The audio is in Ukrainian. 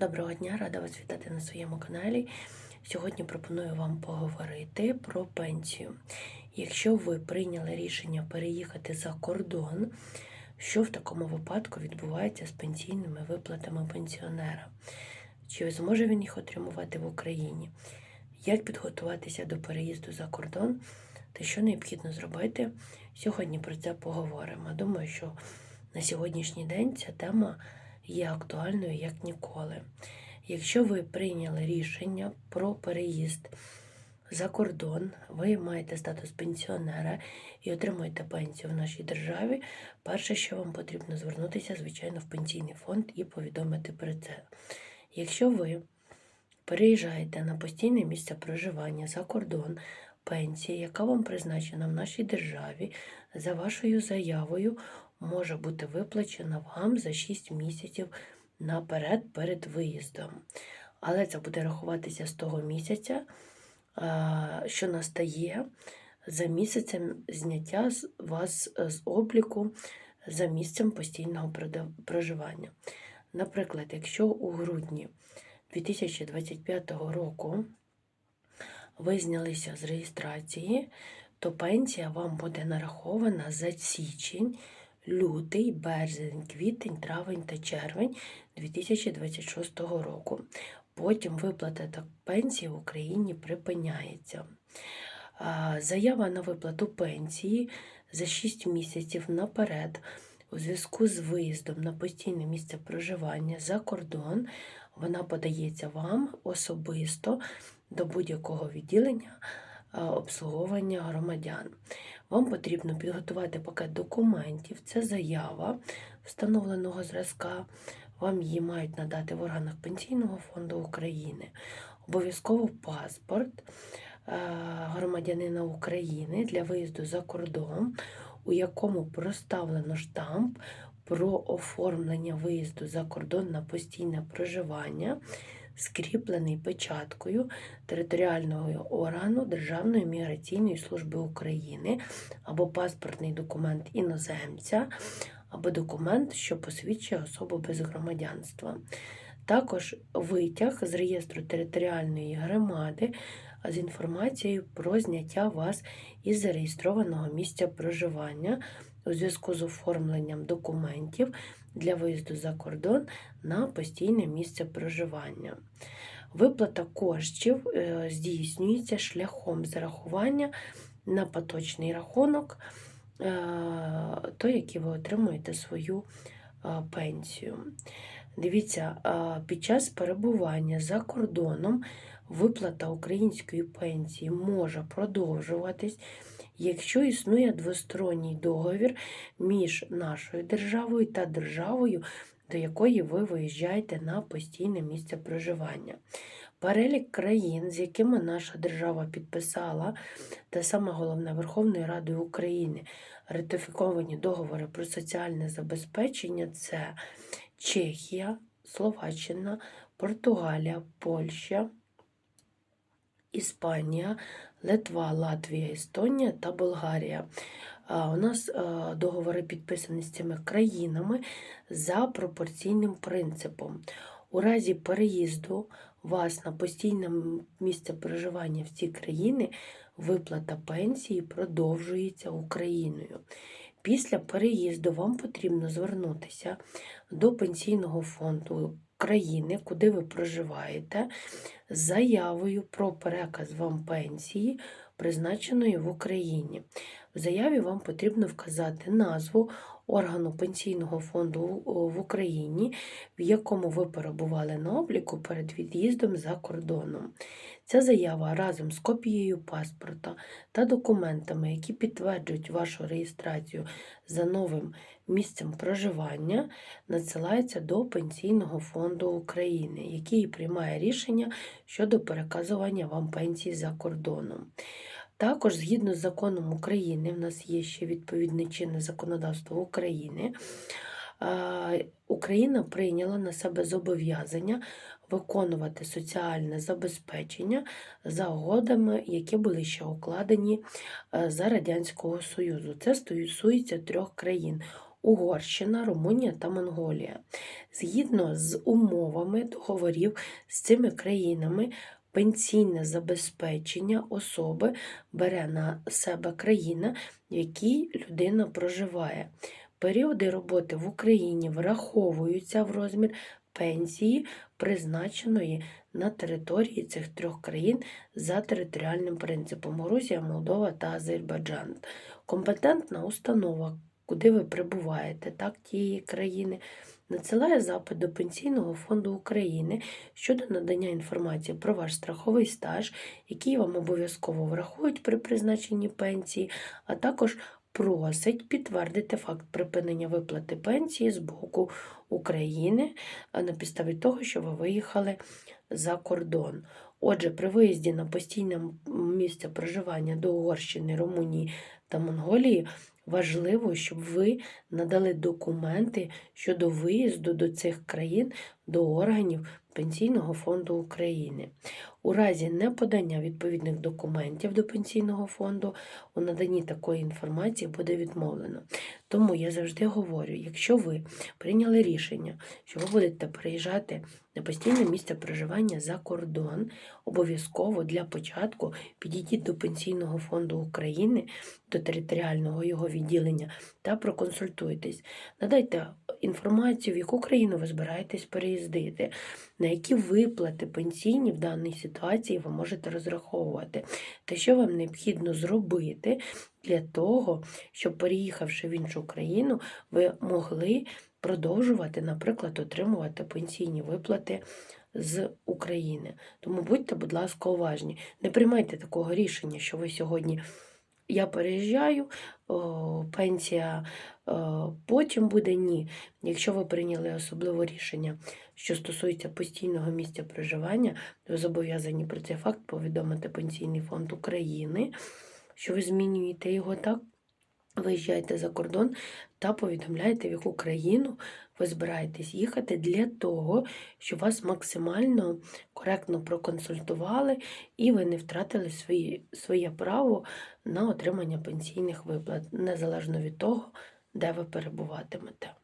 Доброго дня, рада вас вітати на своєму каналі. Сьогодні пропоную вам поговорити про пенсію. Якщо ви прийняли рішення переїхати за кордон, що в такому випадку відбувається з пенсійними виплатами пенсіонера? Чи зможе він їх отримувати в Україні? Як підготуватися до переїзду за кордон та що необхідно зробити? Сьогодні про це поговоримо. Думаю, що на сьогоднішній день ця тема є актуальною як ніколи. Якщо ви прийняли рішення про переїзд за кордон, ви маєте статус пенсіонера і отримуєте пенсію в нашій державі, перше, що вам потрібно звернутися, звичайно, в пенсійний фонд і повідомити про це. Якщо ви переїжджаєте на постійне місце проживання за кордон, пенсія, яка вам призначена в нашій державі, за вашою заявою може бути виплачена вам за 6 місяців наперед перед виїздом. Але це буде рахуватися з того місяця, що настає за місяцем зняття вас з обліку за місцем постійного проживання. Наприклад, якщо у грудні 2025 року ви знялися з реєстрації, то пенсія вам буде нарахована за січень, лютий, березень, квітень, травень та червень 2026 року. Потім виплата та пенсії в Україні припиняється. Заява на виплату пенсії за 6 місяців наперед у зв'язку з виїздом на постійне місце проживання за кордон, вона подається вам особисто до будь-якого відділення обслуговування громадян. Вам потрібно підготувати пакет документів, це заява встановленого зразка. Вам її мають надати в органах Пенсійного фонду України. Обов'язково паспорт е, громадянина України для виїзду за кордон, у якому проставлено штамп про оформлення виїзду за кордон на постійне проживання, скріплений печаткою територіального органу Державної міграційної служби України або паспортний документ іноземця, або документ, що посвідчує особу без громадянства. Також витяг з реєстру територіальної громади з інформацією про зняття вас із зареєстрованого місця проживання у зв'язку з оформленням документів для виїзду за кордон на постійне місце проживання. Виплата коштів е, здійснюється шляхом зарахування на поточний рахунок, е, той, який ви отримуєте свою е, пенсію. Дивіться, під час перебування за кордоном виплата української пенсії може продовжуватись, якщо існує двосторонній договір між нашою державою та державою, до якої ви виїжджаєте на постійне місце проживання. Перелік країн, з якими наша держава підписала, та саме головне Верховною Радою України ратифіковані договори про соціальне забезпечення це Чехія, Словаччина, Португалія, Польща, Іспанія, Литва, Латвія, Естонія та Болгарія. У нас договори підписані з цими країнами за пропорційним принципом. У разі переїзду вас на постійне місце проживання в ці країни виплата пенсії продовжується Україною. Після переїзду вам потрібно звернутися до пенсійного фонду країни, куди ви проживаєте, з заявою про переказ вам пенсії, призначеної в Україні. В заяві вам потрібно вказати назву органу пенсійного фонду в Україні, в якому ви перебували на обліку перед від'їздом за кордоном. Ця заява разом з копією паспорта та документами, які підтверджують вашу реєстрацію за новим місцем проживання, надсилається до Пенсійного фонду України, який приймає рішення щодо переказування вам пенсії за кордоном. Також, згідно з законом України, в нас є ще відповідне чинне законодавство України. Україна прийняла на себе зобов'язання виконувати соціальне забезпечення за угодами, які були ще укладені е, за Радянського Союзу. Це стосується трьох країн: Угорщина, Румунія та Монголія. Згідно з умовами договорів з цими країнами, пенсійне забезпечення особи бере на себе країна, в якій людина проживає. Періоди роботи в Україні враховуються в розмір пенсії, призначеної на території цих трьох країн за територіальним принципом Грузія, Молдова та Азербайджан. Компетентна установа, куди ви прибуваєте, так тієї країни, надсилає запит до Пенсійного фонду України щодо надання інформації про ваш страховий стаж, який вам обов'язково врахують при призначенні пенсії, а також просить підтвердити факт припинення виплати пенсії з боку України на підставі того, що ви виїхали за кордон. Отже, при виїзді на постійне місце проживання до Угорщини, Румунії та Монголії важливо, щоб ви надали документи щодо виїзду до цих країн до органів Пенсійного фонду України. У разі неподання відповідних документів до Пенсійного фонду у наданні такої інформації буде відмовлено. Тому я завжди говорю, якщо ви прийняли рішення, що ви будете переїжджати на постійне місце проживання за кордон, обов'язково для початку підійдіть до Пенсійного фонду України, до територіального його відділення та проконсультуйтесь. Надайте інформацію, в яку країну ви збираєтесь переїздити, на які виплати пенсійні в даній ситуації ви можете розраховувати, та що вам необхідно зробити для того, щоб переїхавши в іншу країну, ви могли продовжувати, наприклад, отримувати пенсійні виплати з України. Тому будьте, будь ласка, уважні. Не приймайте такого рішення, що ви сьогодні. Я переїжджаю, о, пенсія о, потім буде ні. Якщо ви прийняли особливе рішення, що стосується постійного місця проживання, ви зобов'язані про цей факт повідомити Пенсійний фонд України, що ви змінюєте його так. Виїжджаєте за кордон та повідомляєте, в яку країну ви збираєтесь їхати для того, щоб вас максимально коректно проконсультували і ви не втратили свої, своє право на отримання пенсійних виплат, незалежно від того, де ви перебуватимете.